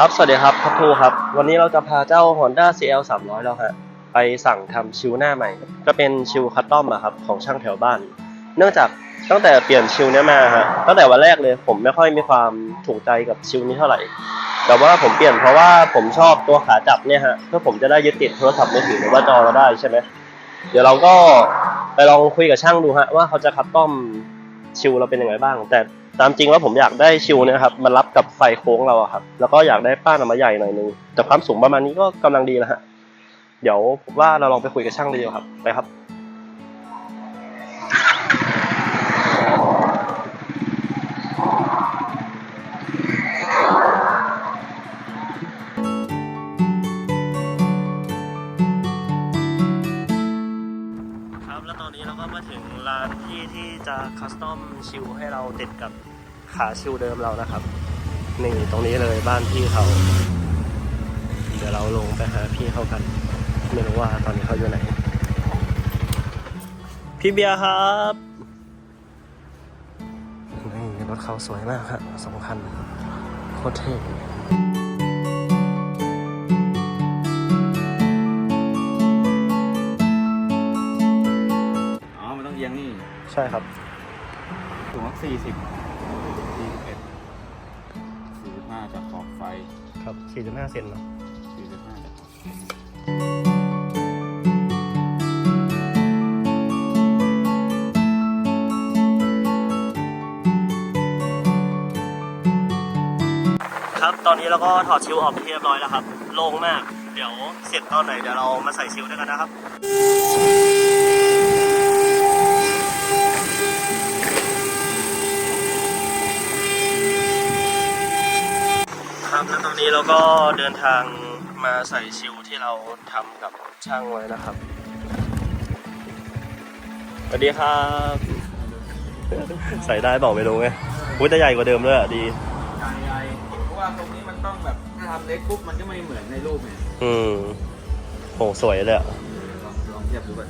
ครับ สวัสดีครับพัทูครับ วันนี้เราจะพาเจ้า Honda CL 300แล้วฮะ ไปสั่งทำชิวหน้าใหม่ก็เป็นชิวคัสตอมอะครับ ของช่างแถวบ้าน เนื่องจากตั้งแต่เปลี่ยนชิวเนี้ยมาฮะ ตั้งแต่วันแรกเลย ผมไม่ค่อยมีความถูกใจกับชิวนี้เท่าไหร่ แต่ว่าผมเปลี่ยนเพราะว่าผมชอบตัวขาจับเนี่ยฮะ เพื่อผมจะได้ยึดติดโทรศัพท์มือถือหรือว่าจอเราได้ใช่ไหม เดี๋ยวเราก็ไปลองคุยกับช่างดูฮะว่าเขาจะคัสตอมชิวเราเป็นยังไงบ้าง แต่ ตามจริงแล้วผมอยากได้ชิวเนี่ยครับมันรับกับไฟโค้งเราครับ แล้วก็อยากได้ป้านออกมาใหญ่หน่อยนึงแต่ความสูงประมาณนี้ก็กำลังดีแล้วฮะเดี๋ยวผมว่าเราลองไปคุยกับช่างเลยดีกว่าครับไปครับครับแล้วตอนนี้เราก็มาถึง ร้านที่ที่จะคัสตอมชิวให้เราติดกับขาชิวเดิมเรานะครับ นี่ตรงนี้เลยบ้านพี่เขา เดี๋ยวเราลงไปหาพี่เขากัน ไม่รู้ว่าตอนนี้เขาอยู่ไหน พี่เบียร์ครับนี่รถเขาสวยมากครับสองคันโคตรเท่ ใช่ครับ สูงสักสี่สิบสี่สิบเอ็ดสี่สิบห้าจากขอบไฟครับ4.5เซนเนาะสี่สิบห้าจากขอบไฟครับ ตอนนี้เราก็ถอดชิวออกเป็นที่เรียบร้อยแล้วครับ โล่งมาก เดี๋ยวเสร็จตอนไหนเดี๋ยวเรามาใส่ชิวด้วยกันนะครับ ครับ แล้วตอนนี้เราก็เดินทางมาใส่ชิวที่เราทำกับช่างไว้นะครับสวัสดีครับ ใส่ได้บอกไม่รู้ไงอุ้ยแต่ใหญ่กว่าเดิมเลยอะดี ใหญ่ๆเพราะว่าตรงนี้มันต้องแบบถ้าทำเล็กปุ๊บมันก็ไม่เหมือนในรูปเนี่ยอืมโหสวยเลยอะลองลองเทียบดูก่อน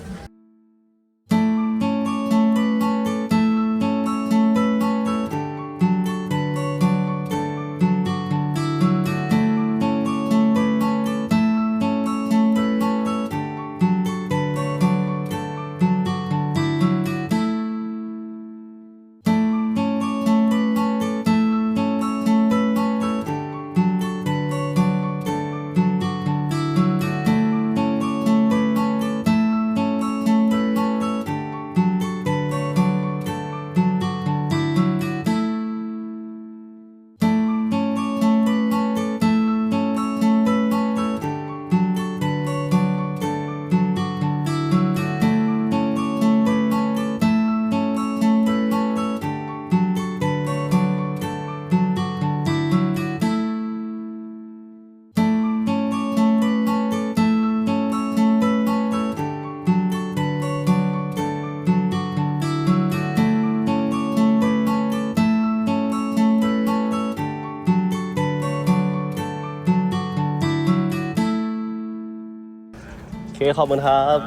เคขอบคุณครับ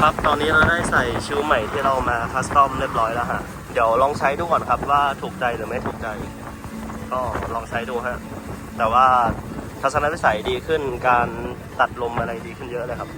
ครับตอนนี้เราได้ใส่ชิวใหม่ที่เรามาคัสตอมเรียบร้อยแล้วฮะ เดี๋ยวลองใช้ดูก่อนครับว่าถูกใจหรือไม่ถูกใจ ก็ลองใช้ดูฮะ แต่ว่าทัศนวิสัยดีขึ้นการตัดลมอะไรดีขึ้นเยอะเลยครับ